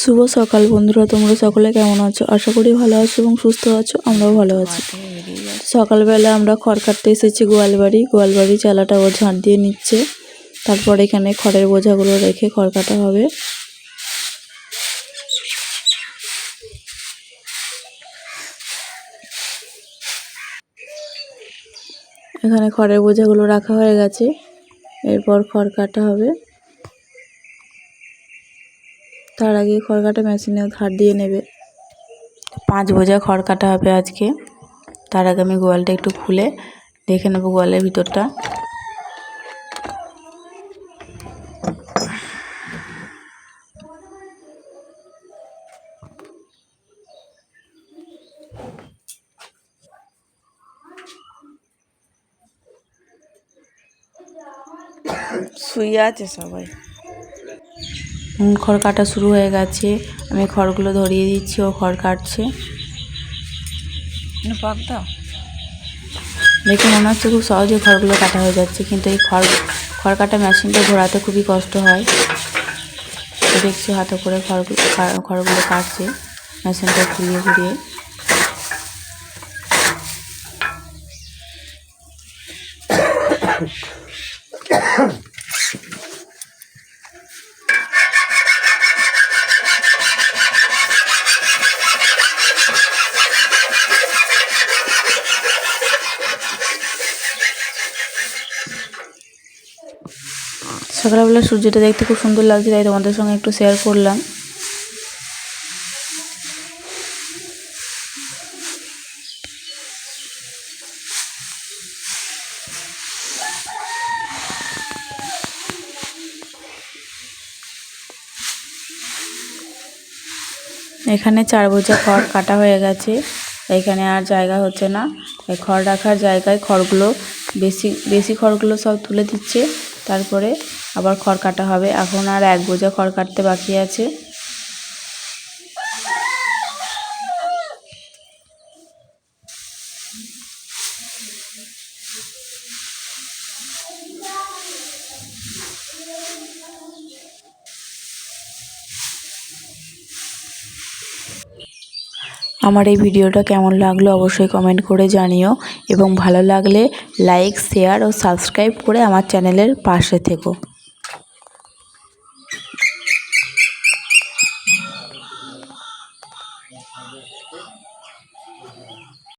শুভ সকাল বন্ধুরা, তোমরা সকলে কেমন আছো? আশা করি ভালো আছো এবং সুস্থ আছো, আমরাও ভালো আছি। সকালবেলা আমরা খড় কাটতে এসেছি গোয়ালবাড়ি। গোয়ালবাড়ি চালাটা ও ঝাঁট দিয়ে নিচ্ছে। তারপর এখানে খড়ের বোঝাগুলো রেখে খড় কাটা হবে। এখানে খড়ের বোঝাগুলো রাখা হয়ে গেছে। এরপর খড় কাটা হবে। তার আগে খড় কাটা মেশিনে ধার দিয়ে নেবে। পাঁচ বোঝা খড় কাটা হবে আজকে। তার আগে আমি গোয়ালটা একটু খুলে দেখে নেব গোয়ালের ভিতরটা। শুয়ে আছে সবাই। খড় কাটা শুরু হয়ে গেছে। আমি খড়গুলো ধরিয়ে দিচ্ছি ও খড় কাটছে। দেখে মনে হচ্ছে খুব সহজে খড়গুলো কাটা হয়ে যাচ্ছে কিন্তু এই খড় খড় কাটা মেশিনটা ঘোরাতে খুবই কষ্ট হয়। দেখছি হাতে করে খড়গুলো খড়গুলো কাটছে মেশিনটা ঘুরিয়ে ঘুরিয়ে। সকালবেলা সূর্যটা দেখতে খুব সুন্দর লাগছে, তাই তোমাদের সঙ্গে একটু শেয়ার করলাম। এখানে চার বোঝা খড় কাটা হয়ে গেছে, এখানে আর জায়গা হচ্ছে না। খড় রাখার জায়গায় খড়গুলো, বেশি বেশি খড়গুলো সব তুলে দিচ্ছে, তারপরে আবার খড় কাটা হবে। এখন আর এক বোঝা খড় কাটতে বাকি আছে। আমার এই ভিডিওটা কেমন লাগল অবশ্যই কমেন্ট করে জানিও এবং ভালো লাগলে লাইক শেয়ার ও সাবস্ক্রাইব করে আমার চ্যানেলের পাশে থেকো।